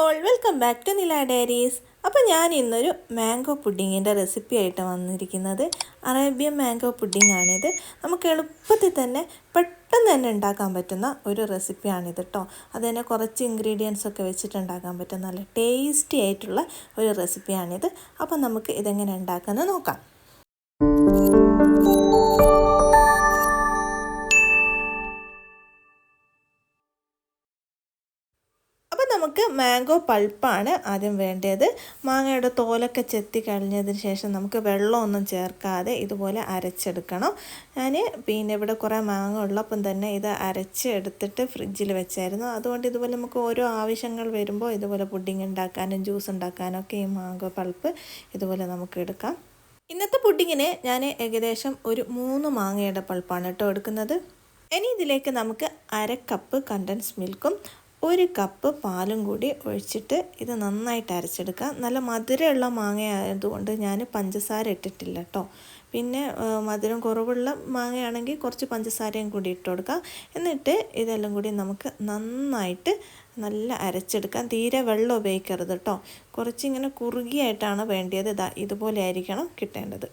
All welcome back to Nila diaries അപ്പോൾ ഞാൻ ഇന്നൊരു മാംഗോ പുഡിങ്ങിന്റെ റെസിപ്പി ആയിട്ട് വന്നിരിക്കുന്നത്. അറേബ്യൻ മാംഗോ പുഡിംഗ് ആണിത്. നമുക്ക് എളുപ്പത്തിൽ തന്നെ പെട്ടെന്ന് തന്നെ ഉണ്ടാക്കാൻ പറ്റുന്ന ഒരു റെസിപ്പിയാണിത് കേട്ടോ അത് തന്നെ കുറച്ച് ഇൻഗ്രീഡിയൻസ് ഒക്കെ വെച്ചിട്ട് ഉണ്ടാക്കാൻ പറ്റുന്ന നല്ല ടേസ്റ്റി ആയിട്ടുള്ള ഒരു റെസിപ്പിയാണിത് അപ്പോൾ നമുക്ക് ഇതെങ്ങനെ ഉണ്ടാക്കുന്നത് നോക്കാം. മാംഗോ പൾപ്പാണ് ആദ്യം വേണ്ടത്. മാങ്ങയുടെ തോലൊക്കെ ചെത്തി കഴിഞ്ഞതിന് ശേഷം നമുക്ക് വെള്ളമൊന്നും ചേർക്കാതെ ഇതുപോലെ അരച്ചെടുക്കണം. ഞാൻ പിന്നെ ഇവിടെ കുറേ മാങ്ങ ഉള്ളപ്പം തന്നെ ഇത് അരച്ച് എടുത്തിട്ട് ഫ്രിഡ്ജിൽ വെച്ചായിരുന്നു. അതുകൊണ്ട് ഇതുപോലെ നമുക്ക് ഓരോ ആവശ്യങ്ങൾ വരുമ്പോൾ ഇതുപോലെ പുഡിങ് ഉണ്ടാക്കാനും ജ്യൂസ് ഉണ്ടാക്കാനും ഒക്കെ ഈ മാംഗോ പൾപ്പ് ഇതുപോലെ നമുക്ക് എടുക്കാം. ഇന്നത്തെ പുഡിങ്ങിന് ഞാൻ ഏകദേശം ഒരു മൂന്ന് മാങ്ങയുടെ പൾപ്പാണ് കേട്ടോ എടുക്കുന്നത്. ഇനി ഇതിലേക്ക് നമുക്ക് അര കപ്പ് കണ്ടൻസ് മിൽക്കും ഒരു കപ്പ് പാലും കൂടി ഒഴിച്ചിട്ട് ഇത് നന്നായിട്ട് അരച്ചെടുക്കുക. നല്ല മധുരമുള്ള മാങ്ങ ആയതുകൊണ്ട് ഞാൻ പഞ്ചസാര ഇട്ടിട്ടില്ല കേട്ടോ. പിന്നെ മധുരം കുറവുള്ള മാങ്ങയാണെങ്കിൽ കുറച്ച് പഞ്ചസാരയും കൂടി ഇട്ട് കൊടുക്കുക. എന്നിട്ട് ഇതെല്ലാം കൂടി നമുക്ക് നന്നായിട്ട് നല്ല അരച്ചെടുക്കാം. തീരെ വെള്ളം ഉപയോഗിക്കരുത് കേട്ടോ. കുറച്ചിങ്ങനെ കുറുകിയായിട്ടാണ് വേണ്ടിയത്. ഇതാ ഇതുപോലെ ആയിരിക്കണം കിട്ടേണ്ടത്.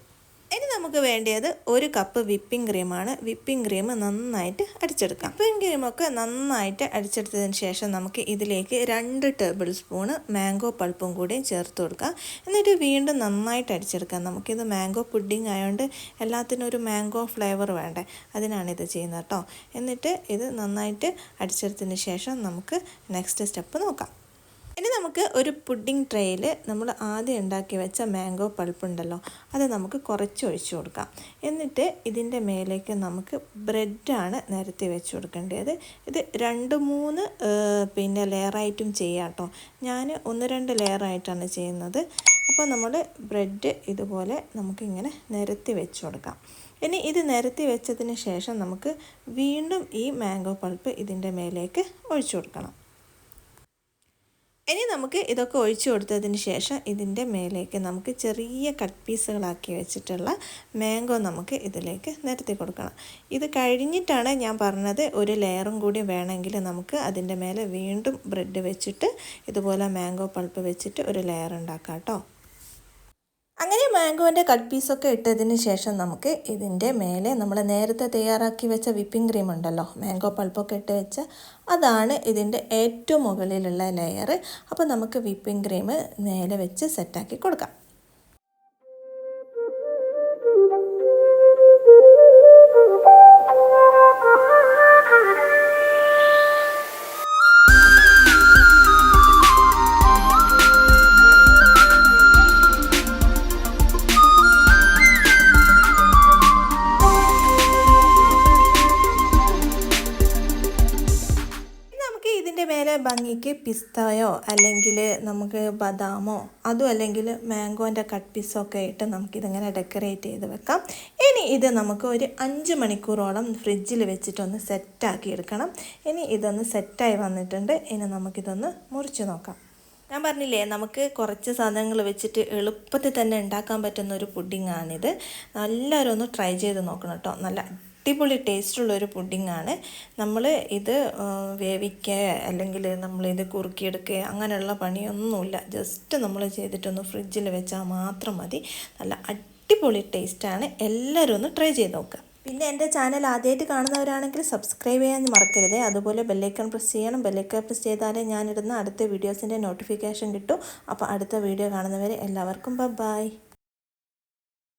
നമുക്ക് വേണ്ടത് ഒരു കപ്പ് വിപ്പിംഗ് ക്രീമാണ്. വിപ്പിംഗ് ക്രീം നന്നായിട്ട് അടിച്ചെടുക്കാം. വിപ്പിംഗ് ക്രീമൊക്കെ നന്നായിട്ട് അടിച്ചെടുത്തതിന് ശേഷം നമുക്ക് ഇതിലേക്ക് രണ്ട് ടേബിൾ സ്പൂണ് മാംഗോ പൾപ്പും കൂടി ചേർത്ത് കൊടുക്കാം. എന്നിട്ട് വീണ്ടും നന്നായിട്ട് അടിച്ചെടുക്കാം. നമുക്കിത് മാംഗോ പുഡിംഗ് ആയതുകൊണ്ട് എല്ലാത്തിനും ഒരു മാംഗോ ഫ്ലേവർ വേണ്ടേ? അതിനാണ് ഇത് ചെയ്യുന്നത് കേട്ടോ. എന്നിട്ട് ഇത് നന്നായിട്ട് അടിച്ചെടുത്തതിന് ശേഷം നമുക്ക് നെക്സ്റ്റ് സ്റ്റെപ്പ് നോക്കാം. ഇനി നമുക്ക് ഒരു പുഡിംഗ് ട്രേയിൽ നമ്മൾ ആദ്യം ഉണ്ടാക്കി വെച്ച മാംഗോ പൾപ്പ് ഉണ്ടല്ലോ അത് നമുക്ക് കുറച്ച് ഒഴിച്ചു കൊടുക്കാം. എന്നിട്ട് ഇതിന്റെ മേലേക്ക് നമുക്ക് ബ്രെഡാണ് നിരത്തി വെച്ച് കൊടുക്കേണ്ടത്. ഇത് രണ്ട് മൂന്ന് പിന്നെ ലെയറായിട്ടും ചെയ്യാം കേട്ടോ. ഞാൻ ഒന്ന് രണ്ട് ലെയറായിട്ടാണ് ചെയ്യുന്നത്. അപ്പോൾ നമ്മൾ ബ്രെഡ് ഇതുപോലെ നമുക്കിങ്ങനെ നിരത്തി വെച്ച് കൊടുക്കാം. ഇനി ഇത് നിരത്തി വെച്ചതിന് ശേഷം നമുക്ക് വീണ്ടും ഈ മാംഗോ പൾപ്പ് ഇതിന്റെ മേലേക്ക് ഒഴിച്ചു കൊടുക്കണം. ഇനി നമുക്ക് ഇതൊക്കെ ഒഴിച്ചു കൊടുത്തതിന് ശേഷം ഇതിന്റെ മേലേക്ക് നമുക്ക് ചെറിയ കട്ട് പീസുകളാക്കി വെച്ചിട്ടുള്ള മാംഗോ നമുക്ക് ഇതിലേക്ക് നിരത്തി കൊടുക്കണം. ഇത് കഴിഞ്ഞിട്ടാണ് ഞാൻ പറഞ്ഞത് ഒരു ലെയറും കൂടി വേണമെങ്കിൽ നമുക്ക് അതിന്റെ മേലെ വീണ്ടും ബ്രെഡ് വെച്ചിട്ട് ഇതുപോലെ മാംഗോ പൾപ്പ് വെച്ചിട്ട് ഒരു ലെയർ ഉണ്ടാക്കാം കേട്ടോ. മാംഗോന്റെ കട്ട് പീസൊക്കെ ഇട്ടതിന് ശേഷം നമുക്ക് ഇതിന്റെ മേലെ നമ്മൾ നേരത്തെ തയ്യാറാക്കി വെച്ച വിപ്പിംഗ് ക്രീം ഉണ്ടല്ലോ മാംഗോ പൾപ്പൊക്കെ ഇട്ട് വെച്ച അതാണ് ഇതിന്റെ ഏറ്റവും മുകളിലുള്ള ലെയർ അപ്പോൾ നമുക്ക് വിപ്പിംഗ് ക്രീം നേരെ വെച്ച് സെറ്റാക്കി കൊടുക്കാം. മേലെ ഭംഗിക്ക് പിസ്തയോ അല്ലെങ്കിൽ നമുക്ക് ബദാമോ അതും അല്ലെങ്കിൽ മാംഗോന്റെ കട്ട് പീസോ ഒക്കെ ഇട്ട് നമുക്കിതിങ്ങനെ ഡെക്കറേറ്റ് ചെയ്ത് വെക്കാം. ഇനി ഇത് നമുക്ക് ഒരു അഞ്ച് മണിക്കൂറോളം ഫ്രിഡ്ജിൽ വെച്ചിട്ടൊന്ന് സെറ്റാക്കി എടുക്കണം. ഇനി ഇതൊന്ന് സെറ്റായി വന്നിട്ടുണ്ട്. ഇനി നമുക്കിതൊന്ന് മുറിച്ച് നോക്കാം. ഞാൻ പറഞ്ഞില്ലേ നമുക്ക് കുറച്ച് സാധനങ്ങൾ വെച്ചിട്ട് എളുപ്പത്തിൽ തന്നെ ഉണ്ടാക്കാൻ പറ്റുന്ന ഒരു പുഡിങ്ങാണിത്. എല്ലാവരും ഒന്ന് ട്രൈ ചെയ്ത് നോക്കണം കേട്ടോ. നല്ല അടിപൊളി ടേസ്റ്റുള്ളൊരു പുഡിങ്ങാണ്. നമ്മൾ ഇത് വേവിക്കുക അല്ലെങ്കിൽ നമ്മൾ നമ്മളിത് കുറുക്കിയെടുക്കുക അങ്ങനെയുള്ള പണിയൊന്നുമില്ല. ജസ്റ്റ് നമ്മൾ ചെയ്തിട്ടൊന്ന് ഫ്രിഡ്ജിൽ വെച്ചാൽ മാത്രം മതി. നല്ല അടിപൊളി ടേസ്റ്റാണ്. എല്ലാവരും ഒന്ന് ട്രൈ ചെയ്ത് നോക്കുക പിന്നെ എന്റെ ചാനൽ ആദ്യമായിട്ട് കാണുന്നവരാണെങ്കിൽ സബ്സ്ക്രൈബ് ചെയ്യാൻ മറക്കരുത്. അതുപോലെ ബെല്ലൈക്കൺ പ്രസ് ചെയ്യണം. ബെല്ലൈക്കൺ പ്രസ് ചെയ്താലേ ഞാനിടുന്ന അടുത്ത വീഡിയോസിന്റെ നോട്ടിഫിക്കേഷൻ കിട്ടും. അപ്പോൾ അടുത്ത വീഡിയോ കാണുന്നവരെ എല്ലാവർക്കും ബൈ